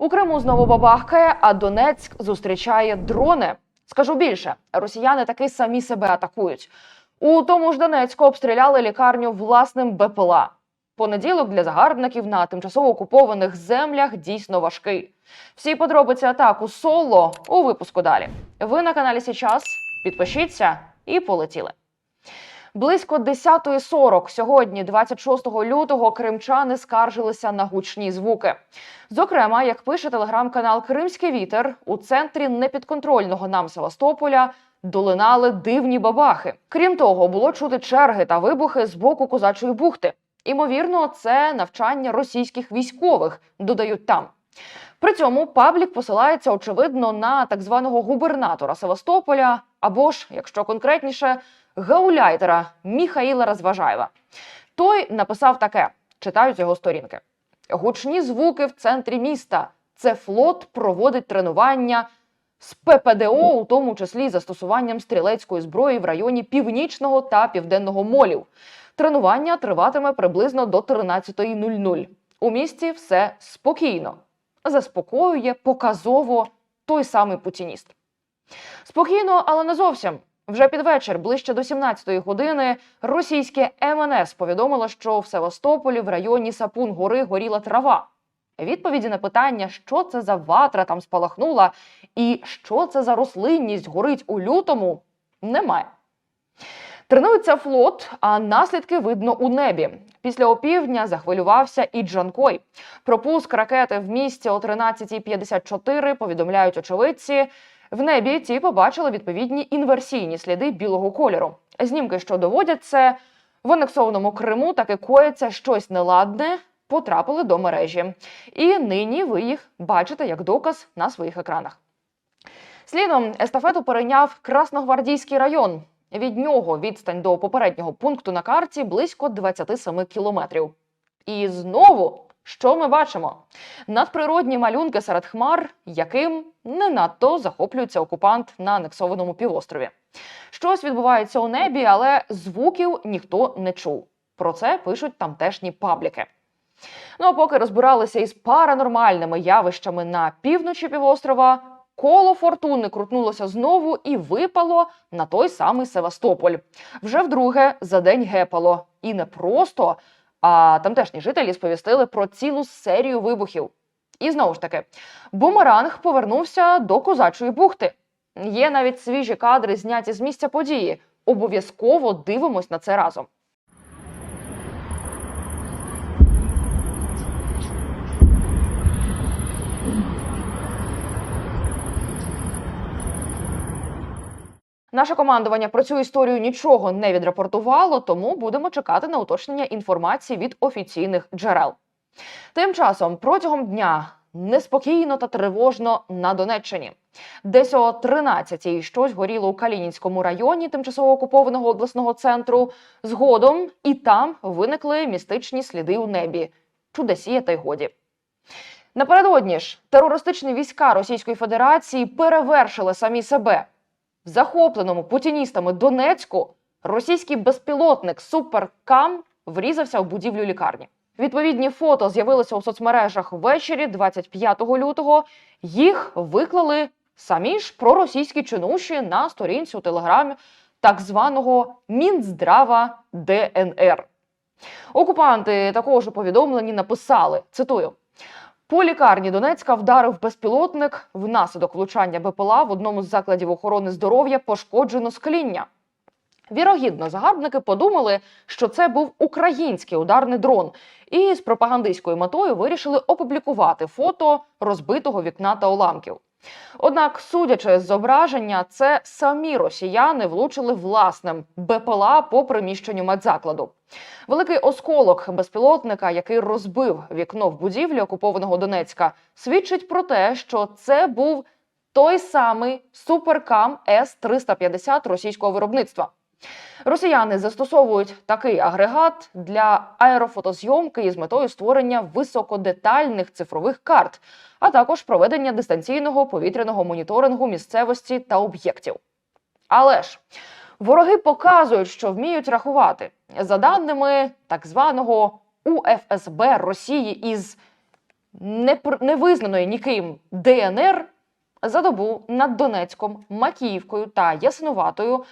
У Криму знову бабахкає, а Донецьк зустрічає дрони. Скажу більше, росіяни таки самі себе атакують. У тому ж Донецьку обстріляли лікарню власним БПЛА. Понеділок для загарбників на тимчасово окупованих землях дійсно важкий. Всі подробиці атаку соло у випуску далі. Ви на каналі Січас. Підпишіться і полетіли. Близько 10.40 сьогодні, 26 лютого, кримчани скаржилися на гучні звуки. Зокрема, як пише телеграм-канал Кримський вітер, у центрі непідконтрольного нам Севастополя долинали дивні бабахи. Крім того, було чути черги та вибухи з боку козачої бухти. Імовірно, це навчання російських військових, додають там. При цьому паблік посилається очевидно на так званого губернатора Севастополя, або ж, якщо конкретніше, гауляйтера Міхаїла Розважаєва. Той написав таке: читаю з його сторінки. Гучні звуки в центрі міста. Це флот проводить тренування з ППДО, у тому числі застосуванням стрілецької зброї в районі північного та південного молів. Тренування триватиме приблизно до 13.00. У місті все спокійно. Заспокоює показово той самий путініст. Спокійно, але не зовсім. Вже під вечір, ближче до 17-ї години, російське МНС повідомило, що в Севастополі в районі Сапун гори горіла трава. Відповіді на питання, що це за ватра там спалахнула, і що це за рослинність горить у лютому, немає. Тренується флот, а наслідки видно у небі. Після опівдня захвилювався і Джанкой. Про пуск ракети в місті о 13.54 повідомляють очевидці. В небі ті побачили відповідні інверсійні сліди білого кольору. Знімки, що доводять це, в анексованому Криму таки коїться щось неладне, потрапили до мережі. І нині ви їх бачите як доказ на своїх екранах. Слідом естафету перейняв Красногвардійський район. Від нього відстань до попереднього пункту на карті близько 27 кілометрів. І знову, що ми бачимо? Надприродні малюнки серед хмар, яким не надто захоплюється окупант на анексованому півострові. Щось відбувається у небі, але звуків ніхто не чув. Про це пишуть тамтешні пабліки. Ну а поки розбиралися із паранормальними явищами на півночі півострова, коло фортуни крутнулося знову і випало на той самий Севастополь. Вже вдруге за день гепало. І не просто, а тамтешні жителі сповістили про цілу серію вибухів. І знову ж таки, бумеранг повернувся до козачої бухти. Є навіть свіжі кадри, зняті з місця події. Обов'язково дивимось на це разом. Наше командування про цю історію нічого не відрапортувало, тому будемо чекати на уточнення інформації від офіційних джерел. Тим часом протягом дня неспокійно та тривожно на Донеччині. Десь о 13-й щось горіло у Калінінському районі тимчасово окупованого обласного центру. Згодом і там виникли містичні сліди у небі. Чудесіє та й годі. Напередодні ж терористичні війська Російської Федерації перевершили самі себе. В захопленому путіністами Донецьку російський безпілотник Суперкам врізався в будівлю лікарні. Відповідні фото з'явилися у соцмережах ввечері 25 лютого. Їх виклали самі ж проросійські чинуші на сторінці у телеграмі так званого Мінздрава ДНР. Окупанти також у повідомленні написали: цитую. По лікарні Донецька вдарив безпілотник. Внаслідок влучання БПЛА в одному з закладів охорони здоров'я пошкоджено скління. Вірогідно, загарбники подумали, що це був український ударний дрон, і з пропагандистською метою вирішили опублікувати фото розбитого вікна та уламків. Однак, судячи з зображення, це самі росіяни влучили власним БПЛА по приміщенню медзакладу. Великий осколок безпілотника, який розбив вікно в будівлі окупованого Донецька, свідчить про те, що це був той самий суперкам С-350 російського виробництва. Росіяни застосовують такий агрегат для аерофотозйомки із метою створення високодетальних цифрових карт, а також проведення дистанційного повітряного моніторингу місцевості та об'єктів. Але ж вороги показують, що вміють рахувати за даними так званого УФСБ Росії із невизнаної ніким ДНР за добу над Донецьком, Макіївкою та Ясинуватою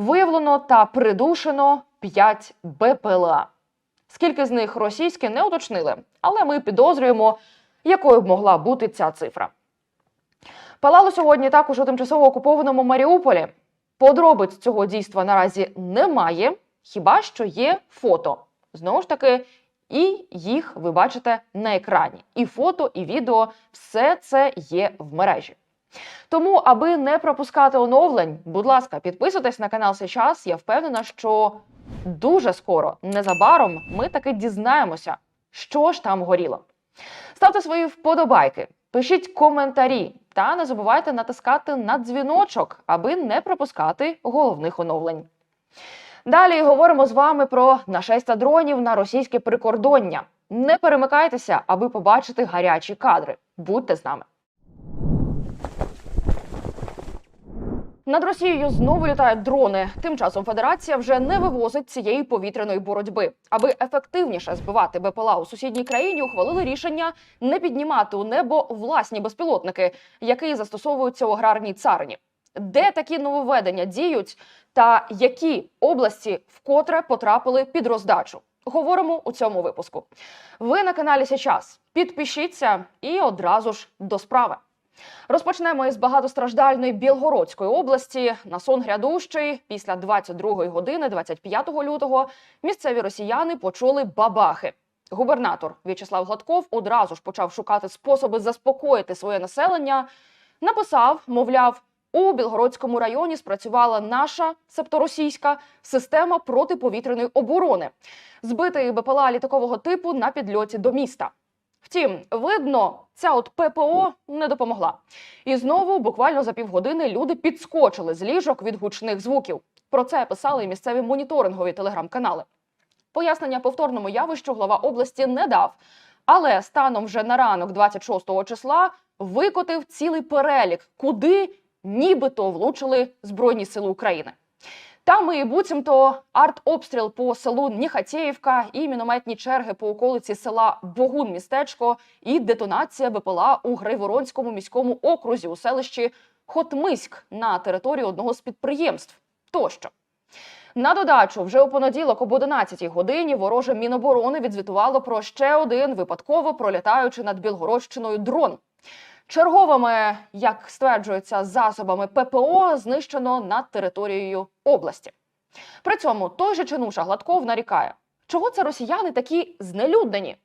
виявлено та придушено 5 БПЛА. Скільки з них російські не уточнили, але ми підозрюємо, якою б могла бути ця цифра. Палало сьогодні також у тимчасово окупованому Маріуполі. Подробиць цього дійства наразі немає, хіба що є фото. Знову ж таки, і їх ви бачите на екрані. І фото, і відео все це є в мережі. Тому, аби не пропускати оновлень, будь ласка, підписуйтесь на канал сейчас. Я впевнена, що дуже скоро, незабаром, ми таки дізнаємося, що ж там горіло. Ставте свої вподобайки, пишіть коментарі та не забувайте натискати на дзвіночок, аби не пропускати головних оновлень. Далі говоримо з вами про нашестя дронів на російське прикордоння. Не перемикайтеся, аби побачити гарячі кадри. Будьте з нами. Над Росією знову літають дрони. Тим часом Федерація вже не вивозить цієї повітряної боротьби. Аби ефективніше збивати БПЛА у сусідній країні, ухвалили рішення не піднімати у небо власні безпілотники, які застосовуються у аграрній царині. Де такі нововведення діють, та які області вкотре потрапили під роздачу? Говоримо у цьому випуску. Ви на каналі Сейчас. Підпишіться і одразу ж до справи. Розпочнемо із багатостраждальної Білгородської області. На сон грядущий після 22-ї години, 25 лютого, місцеві росіяни почули бабахи. Губернатор В'ячеслав Гладков одразу ж почав шукати способи заспокоїти своє населення. Написав, мовляв, у Білгородському районі спрацювала наша, себто російська, система протиповітряної оборони, збитий БПЛА літакового типу на підльоті до міста. Втім, видно, ця от ППО не допомогла. І знову, буквально за півгодини, люди підскочили з ліжок від гучних звуків. Про це писали і місцеві моніторингові телеграм-канали. Пояснення повторному явищу глава області не дав. Але станом вже на ранок 26 числа викотив цілий перелік, куди нібито влучили Збройні Сили України. Там і буцімто артобстріл по селу Ніхатєївка і мінометні черги по околиці села Богун містечко і детонація БПЛА у Грайворонському міському окрузі у селищі Хотмиськ на території одного з підприємств. Тощо. На додачу, вже у понеділок об 11 годині вороже Міноборони відзвітувало про ще один випадково пролітаючи над Білгородщиною дрон. Черговими, як стверджується, засобами ППО знищено над територією області. При цьому той же чинуша Гладков нарікає, чого це росіяни такі знелюднені.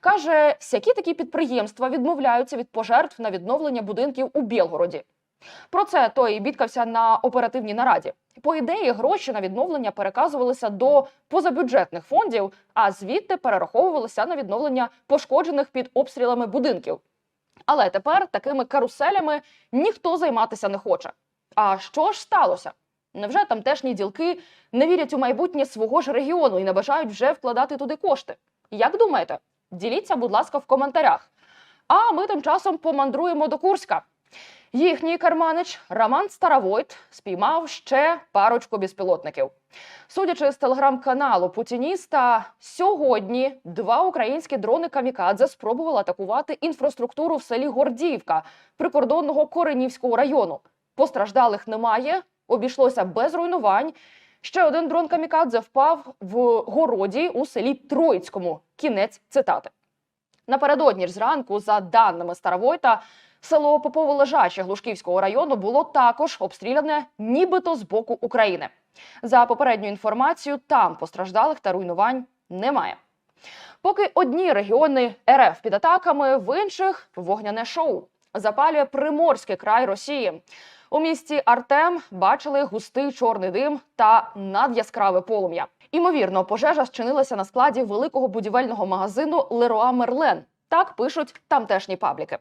Каже, сякі такі підприємства відмовляються від пожертв на відновлення будинків у Білгороді. Про це той бідкався на оперативній нараді. По ідеї, гроші на відновлення переказувалися до позабюджетних фондів, а звідти перераховувалися на відновлення пошкоджених під обстрілами будинків. Але тепер такими каруселями ніхто займатися не хоче. А що ж сталося? Невже тамтешні ділки не вірять у майбутнє свого ж регіону і не бажають вже вкладати туди кошти? Як думаєте? Діліться, будь ласка, в коментарях. А ми тим часом помандруємо до Курська. Їхній карманич Роман Старовойт спіймав ще парочку безпілотників. Судячи з телеграм-каналу Путініста, сьогодні два українські дрони Камікадзе спробували атакувати інфраструктуру в селі Гордіївка прикордонного Коренівського району. Постраждалих немає, обійшлося без руйнувань. Ще один дрон Камікадзе впав в городі у селі Троїцькому. Кінець цитати. Напередодні ж зранку, за даними Старовойта, село Попово-Лежаче Глушківського району було також обстріляне нібито з боку України. За попередньою інформацією, там постраждалих та руйнувань немає. Поки одні регіони РФ під атаками, в інших вогняне шоу запалює приморський край Росії. У місті Артем бачили густий чорний дим та надяскраве полум'я. Імовірно, пожежа зчинилася на складі великого будівельного магазину Леруа Мерлен. Так пишуть тамтешні пабліки.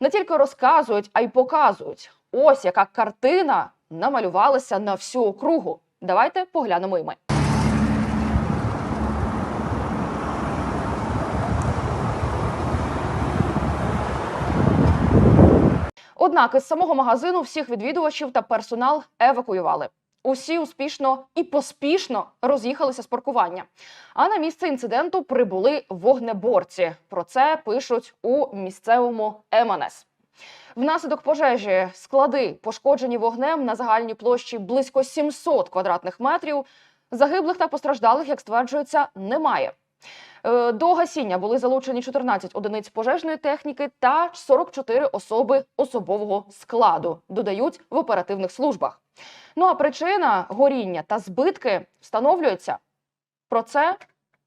Не тільки розказують, а й показують. Ось яка картина намалювалася на всю округу. Давайте поглянемо і ми. Однак із самого магазину всіх відвідувачів та персонал евакуювали. Усі успішно і поспішно роз'їхалися з паркування. А на місце інциденту прибули вогнеборці. Про це пишуть у місцевому МНС. Внаслідок пожежі склади пошкоджені вогнем на загальній площі близько 700 квадратних метрів. Загиблих та постраждалих, як стверджується, немає. Е, До гасіння були залучені 14 одиниць пожежної техніки та 44 особи особового складу. Додають в оперативних службах. Ну а причина горіння та збитки встановлюється. Про це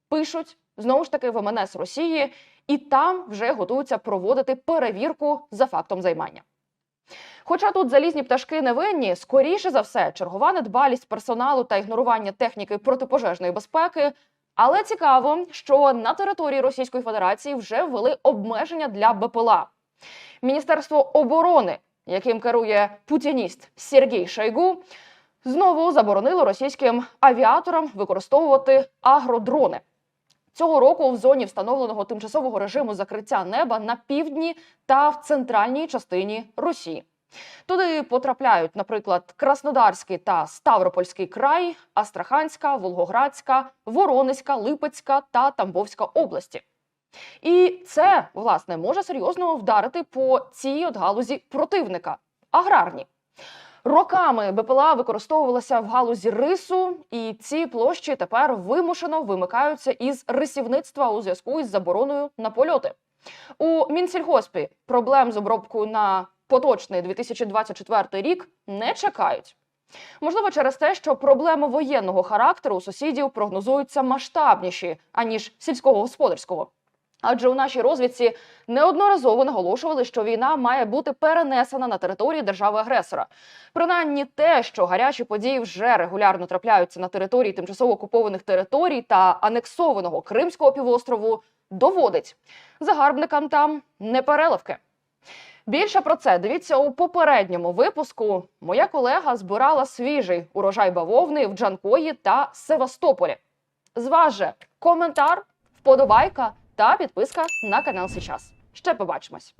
пишуть знову ж таки в МНС Росії, і там вже готуються проводити перевірку за фактом займання. Хоча тут залізні пташки не винні, скоріше за все, чергова недбалість персоналу та ігнорування техніки протипожежної безпеки. Але цікаво, що на території Російської Федерації вже ввели обмеження для БПЛА. Міністерство оборони, яким керує путініст Сергій Шойгу, знову заборонило російським авіаторам використовувати агродрони. Цього року в зоні встановленого тимчасового режиму закриття неба на півдні та в центральній частині Росії. Туди потрапляють, наприклад, Краснодарський та Ставропольський край, Астраханська, Волгоградська, Воронезька, Липецька та Тамбовська області. І це, власне, може серйозно вдарити по цій от галузі противника аграрні. Роками БПЛА використовувалася в галузі рису, і ці площі тепер вимушено вимикаються із рисівництва у зв'язку із забороною на польоти. У Мінсільгоспі проблем з обробкою на поточний 2024 рік не чекають. Можливо, через те, що проблеми воєнного характеру у сусідів прогнозуються масштабніші аніж сільського господарського. Адже у нашій розвідці неодноразово наголошували, що війна має бути перенесена на території держави-агресора. Принаймні, те, що гарячі події вже регулярно трапляються на території тимчасово окупованих територій та анексованого Кримського півострову, доводить загарбникам там не переливки. Більше про це дивіться у попередньому випуску. Моя колега збирала свіжий урожай бавовни в Джанкої та Севастополі. З вас же коментар, вподобайка та підписка на канал Сейчас. Ще побачимось.